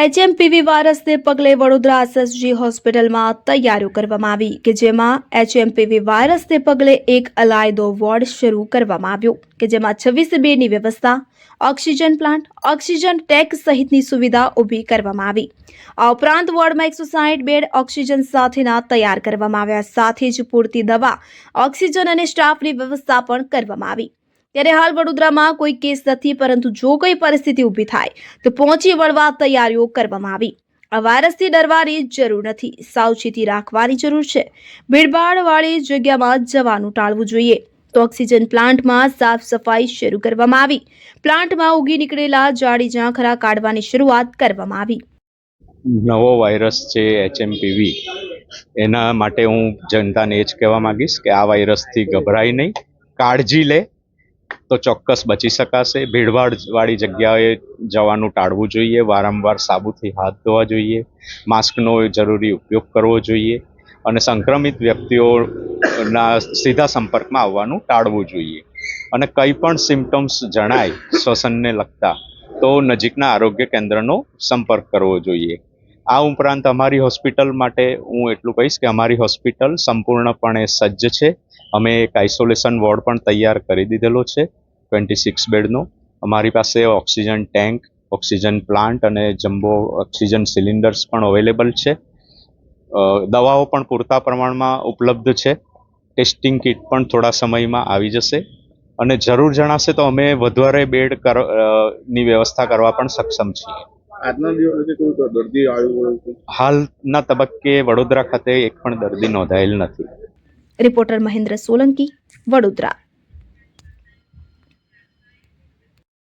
HMPV વાયરસને પગલે Vadodara SSG હોસ્પિટલમાં તૈયારીઓ કરવામાં આવી કે જેમાં એચએમપીવી વાયરસને પગલે એક અલાયદો વોર્ડ શરૂ કરવામાં આવ્યો કે જેમાં છવ્વીસ બેડની વ્યવસ્થા, ઓક્સિજન પ્લાન્ટ, ઓક્સિજન ટેક સહિતની સુવિધા ઊભી કરવામાં આવી. આ ઉપરાંત વોર્ડમાં એકસો સાહીઠ બેડ ઓક્સિજન સાથેના તૈયાર કરવામાં આવ્યા. સાથે જ પૂરતી દવા, ઓક્સિજન અને સ્ટાફની વ્યવસ્થા પણ કરવામાં આવી. ત્યારે હાલ વડોદરામાં કોઈ કેસ નથી, પરંતુ જો કોઈ પરિસ્થિતિ ઊભી થાય, તો પહોંચી વળવા તૈયારીઓ કરવામાં આવી. આ વાયરસથી ડરવાની જરૂર નથી. સાવચેતી રાખવાની જરૂર છે. ભીડભાડવાળી જગ્યામાં જવાનું ટાળવું જોઈએ. તો ઓક્સિજન પ્લાન્ટમાં સાફ સફાઈ શરૂ કરવામાં આવી. પ્લાન્ટમાં ઉગી નીકળેલા જાડી ઝાંખરા કાઢવાની શરૂઆત કરવામાં આવી. નવો વાયરસ છે એચએમપીવી. એના માટે હું જનતાને એ જ કહેવા માંગીશ કે આ વાયરસથી ગભરાય નહીં. કાળજી લે. તો ચોક્કસ બચી શકાશે. ભીડભાડ વાળી જગ્યાએ જવાનું ટાળવું જોઈએ. વારંવાર સાબુથી હાથ ધોવા જોઈએ. માસ્કનો જરૂરી ઉપયોગ કરવો જોઈએ. અને સંક્રમિત વ્યક્તિઓના સીધા સંપર્કમાં આવવાનું ટાળવું જોઈએ. અને કંઈ પણ સિમ્ટમ્સ જણાય શ્વસનને લગતા, તો નજીકના આરોગ્ય કેન્દ્રનો સંપર્ક કરવો જોઈએ. આ ઉપરાંત અમારી હોસ્પિટલ માટે હું એટલું કહીશ કે અમારી હોસ્પિટલ સંપૂર્ણપણે સજ્જ છે. અમે એક આઇસોલેશન વોર્ડ પણ તૈયાર કરી દીધેલો છે. ટ્વેન્ટી સિક્સ બેડનો. અમારી પાસે ઓક્સિજન ટેન્ક ઓક્સિજન પ્લાન્ટ અને જમ્બો ઓક્સિજન સિલિન્ડર્સ પણ અવેલેબલ છે. દવાઓ પણ પૂરતા પ્રમાણમાં ઉપલબ્ધ છે. ટેસ્ટિંગ કિટ પણ થોડા સમયમાં આવી જશે. અને જરૂર જણાશે તો અમે વધારે બેડ કરની વ્યવસ્થા કરવા પણ સક્ષમ છીએ. આજના દિવસે કોઈ દર્દી આવ્યું હોય તો હાલના તબક્કે વડોદરા ખાતે એક પણ દર્દી નોંધાયેલ નથી. રિપોર્ટર મહેન્દ્ર સોલંકી વડોદરા.